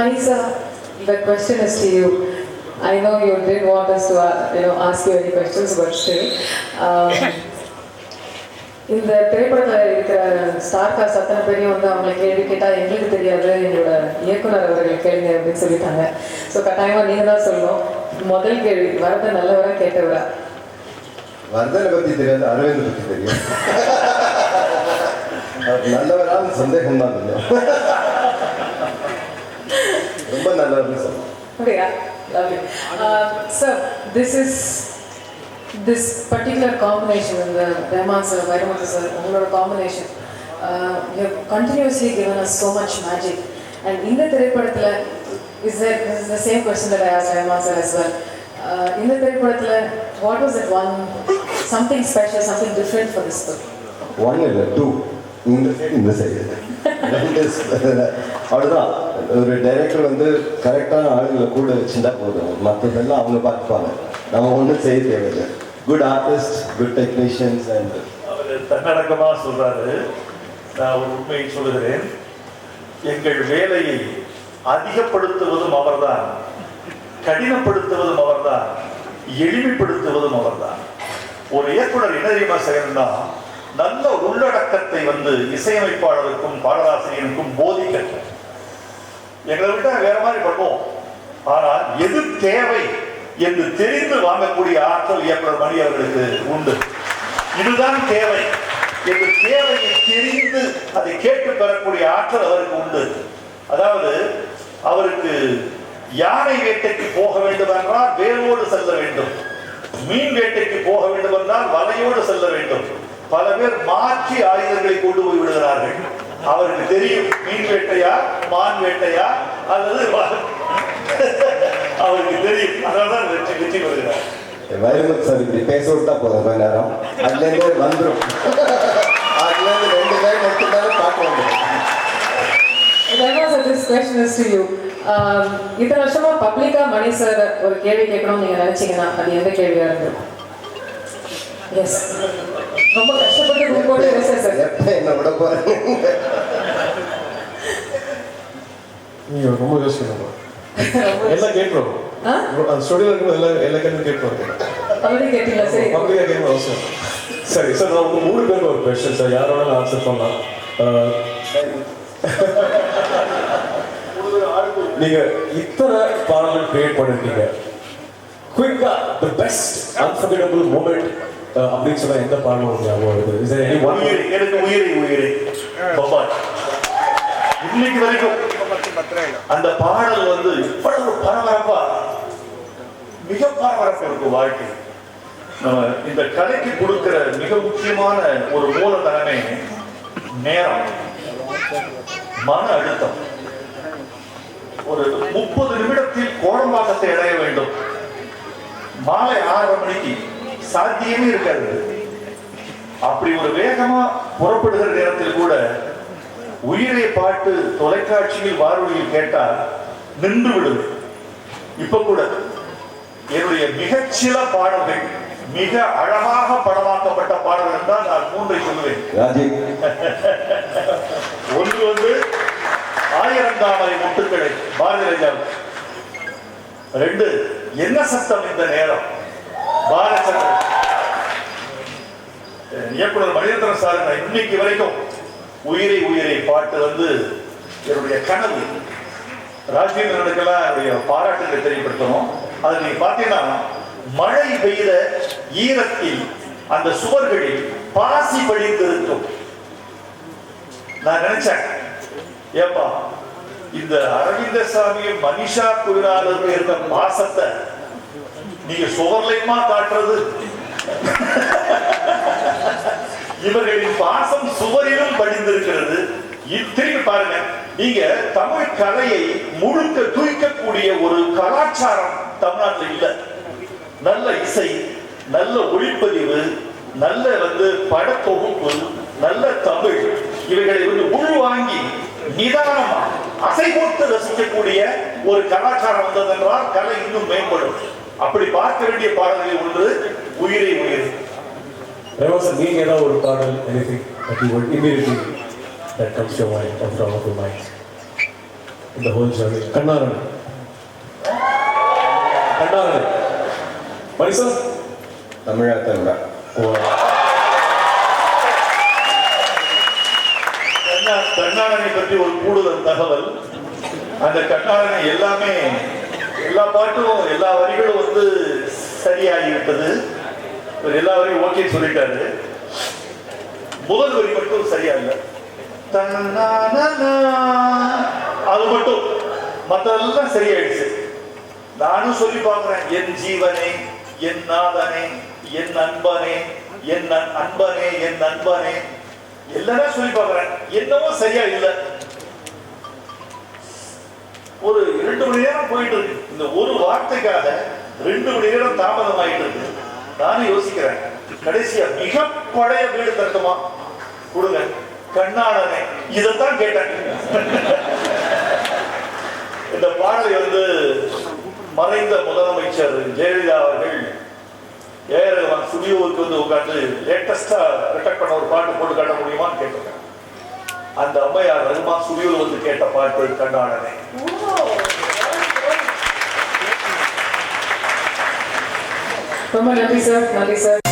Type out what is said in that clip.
Manisa, the question is to you. I know you didn't want us to, uh, you know, ask you any questions, but still. Um, இந்த திரைப்படத்தில் இருக்கிற star cast அத்தனை பேரையும் வந்து அவங்களை கேள்வி கேட்டால் எங்களுக்கு தெரியாது எங்களோட இயக்குனர் அவர்கள் கேளுங்க அப்படின்னு சொல்லிட்டாங்க ஸோ கட்டாயமாக நீங்கள் தான் சொல்லணும் முதல் கேள்வி வரது நல்லவரா கேட்டவரா வர்தனை பத்தி தெரியாது அரவிந்த் பத்தி தெரியும் அவர் நல்லவரான சந்தேகம் தான் கொஞ்சம் ரொம்ப நல்லவர்னு சொல்லலாம் Okay, yeah, lovely. Uh, sir, this is this particular combination in the Rahman sir, Vairamuthu sir, உங்களோட combination. Uh, you have continuously given us so much magic. And இந்த திரைப்படத்துல is there this is the same question that I asked Rahman sir as well. Uh, இந்த திரைப்படத்துல what was it one something special, something different for this book? One இல்லை two இந்த side இந்த side ரெண்டு ச- அவ்வளோதான் ஒரு டைரக்டர் வந்து கரெக்டான ஆளுங்களை கூட வச்சுருந்தா போதும். மற்றதெல்லாம் அவங்க பார்த்துப்பாங்க நம்ம ஒன்றும் செய்ய தேவையில்லை. Good artist good technicians and அவர் தன்னடக்கமாக சொல்கிறாரு நான் ஒரு உண்மையை சொல்லுகிறேன். எங்கள் வேலையை அதிகப்படுத்துவதும் அவர்தான். கடினப்படுத்துவதும் அவர்தான். எளிமைப்படுத்துவதும் அவர்தான். ஒரு இயக்குனர் என்ன தெரியுமா செய்யணும்னா நல்ல உள்ளடக்கத்தை வந்து இசையமைப்பாளருக்கும் பாடலாசிரியருக்கும் போதிக்கட்டும். எங்களை விட்டா வேற மாதிரி பண்ணுவோம் ஆனால் எது தேவை என்று தெரிந்து வாங்கக்கூடிய ஆற்றல் இயக்குனர் மணி அவர்களுக்கு உண்டு. இதுதான் தேவை. என்று தேவையை தெரிந்து அதை கேட்டு பெறக்கூடிய ஆற்றல் அவருக்கு உண்டு. அதாவது அவருக்கு யானை வேட்டைக்கு போக வேண்டும் என்றால் வேலோடு செல்ல வேண்டும். மீன் வேட்டைக்கு போக வேண்டும் என்றால் வலையோடு செல்ல வேண்டும். பல பேர் மாற்றி ஆயுதங்களை கொண்டு போய் அவருக்கு தெரியும். மீன் வேட்டையா மான் வேட்டையா? அல்லது அவருக்கு தெரியும். அதனால்தான் வெற்றி வெற்றி வருகிறார் வைரமுத்து சார் இப்படி பேச விட்டா போதும் கொஞ்ச நேரம். அதுலேருந்தே வந்துடும் அதுலேருந்து ரெண்டு லைன் எடுத்துட்டாலும் பார்க்க வந்துடும். Um, இத்தனை வருஷமா பப்ளிக்கா மணி சார் ஒரு கேள்வி கேட்கணும்னு நீங்க நினைச்சீங்கன்னா அது எந்த கேள்வியா இருந்தது? எஸ் ரொம்ப கஷ்டப்பட்டு ரூம் போட்டு யோசிச்சேன் சார். எப்போ என்ன விட போறேன் நீங்க ரொம்ப யோசிக்கணும் எல்லாம் கேட்டுரும் ஆ? அந்த ஸ்டுடியோல இருக்கும் எல்லா எல்லா கேட்டீங்களா? சரி. பப்ளிக்கா கேட்கணும் அவசியம் சரி சார் நான் உங்க மூணு பேருக்கு ஒரு கொஸ்டின் சார் யார் வேணாலும் ஆன்சர் பண்ணலாம். நீங்க இத்தனை பாடல்கள் கிரியேட் பண்ணிருக்கீங்க. குயிக்கா தி பெஸ்ட் அன்ஃபர்கெட்டபிள் மூமெண்ட் அப்படின்னு சொல்ல எந்த பாடலும் ஞாபகம் வருது? எனக்கு உயிரை உயிரை. பப்பாய். இன்னைக்கு வரைக்கும் அந்த பாடல் வந்து இவ்வளவு பரபரப்பா மிக பரபரப்பு இருக்கும் வாழ்க்கை நம்ம இந்த கலைக்கு கொடுக்கிற மிக முக்கியமான ஒரு மூலதனமே நேரம். மன அழுத்தம். ஒரு முப்பது நிமிடத்தில் கோடம்பாக்கத்தை அடைய வேண்டும். மாலை ஆறரை மணிக்கு சாத்தியமே இருக்காது. அப்படி ஒரு வேகமா புறப்படுகிற நேரத்தில் கூட உயிரை பாட்டு தொலைக்காட்சியில் வானொலியில் கேட்டால் நின்று விடுது. இப்ப கூட என்னுடைய மிகச்சில பாடல்கள் மிக அழகாக படமாக்கப்பட்ட பாடல்கள் என்றால் நான் மூன்றை சொல்லுவேன். ஒன்று வந்து ஆயிரம் தாமரை முட்டுக்களை பாரதி ரெண்டு என்ன சத்தம் இந்த நேரம்? பாலச்சந்திரன் இயக்குனர் மணிரத்னம் சார் நான் இன்னைக்கு வரைக்கும் உயிரை உயிரை பாட்டு வந்து என்னுடைய கனவு ராஜேந்திரனுக்கெல்லாம் என்னுடைய பாராட்டுகளை தெரியப்படுத்தணும். அது நீங்க பார்த்தீங்கன்னா மழை பெய்த ஈரத்தில் அந்த சுவர்களில் பாசி படிந்து இருக்கும் நான் நினைச்சேன். ஏப்பா இந்த அரவிந்த சாமியும் மனிஷா குயிலாளர்கள் இருந்த பாசத்தை நீங்க சுவர்லையுமா காட்டுறது? இவர்களின் பாசம் சுவரிலும் படிந்திருக்கிறது. இ- திரும்பி பாருங்க. நீங்க தமிழ் கலையை முழுக்க தூய்க்கக்கூடிய ஒரு கலாச்சாரம் தமிழ்நாட்டில் இல்லை. நல்ல இசை நல்ல ஒளிப்பதிவு நல்ல வந்து படத்தொகுப்பு நல்ல தமிழ் இவைகளை வந்து உள்வாங்கி நிதானமா அசை போட்டு ரசிக்கக்கூடிய ஒரு கலாச்சாரம் வந்ததென்றால் கலை இன்னும் மேம்படும். அப்படி பார்க்க வேண்டிய பாடல்களில் ஒன்று உயிரை உயிர். ரேவா சார் நீங்க ஏதாவது ஒரு பாடல் anything that you would immediately that comes to mind of of your mind இந்த ஹோல் ஜர்னி கண்ணாரன் கண்ணாரன் மணி சார் தமிழா தமிழா கண்ணா- கண்ணாளனை பற்றி ஒரு கூடுதல் தகவல். அந்த கண்ணாளனை எல்லாமே எல்லா பாட்டும் எல்லா வரிகளும் வந்து சரியாகிவிட்டது. எல்லா வரையும் ஓகே சொல்லிட்டாரு. முதல் வரி மட்டும் சரியா இல்லை அது மட்டும். மற்றெல்லாம் சரியாயிடுச்சு. நானும் சொல்லி பார்க்கிறேன். என் ஜீவனே என் நாதனே என் அன்பனே என் நன்- அன்பனே என் அன்பனே எல்லாரும் சொல்லி பார்க்கிறேன். என்னவோ சரியா இல்லை ஒரு இரண்டு மணி நேரம் போயிட்டு இருக்கு. இந்த ஒரு வார்த்தைக்காக ரெண்டு மணி நேரம் தாமதம் ஆயிட்டு இருக்கு. நானும் யோசிக்கிறேன். கடைசியா மிக பழைய வீடு தட்டுமா கொடுங்க. கண்ணாடனே இதைத்தான் கேட்டேன். இந்த பாடலை வந்து மறைந்த முதலமைச்சர் ஜெயலலிதா அவர்கள் ஏஆர் ரகுமான் ஸ்டுடியோவுக்கு வந்து உட்காந்து லேட்டஸ்டா ரெக்கார்ட் பண்ண ஒரு பாட்டு போட்டு காட்ட முடியுமான்னு கேட்டிருக்கேன் அந்த அம்மையார் ரஹ்மான் ஸ்டுடியோவில் வந்து கேட்ட பாட்டு கண்ணாடனே. ரொம்ப நன்றி சார் நன்றி சார்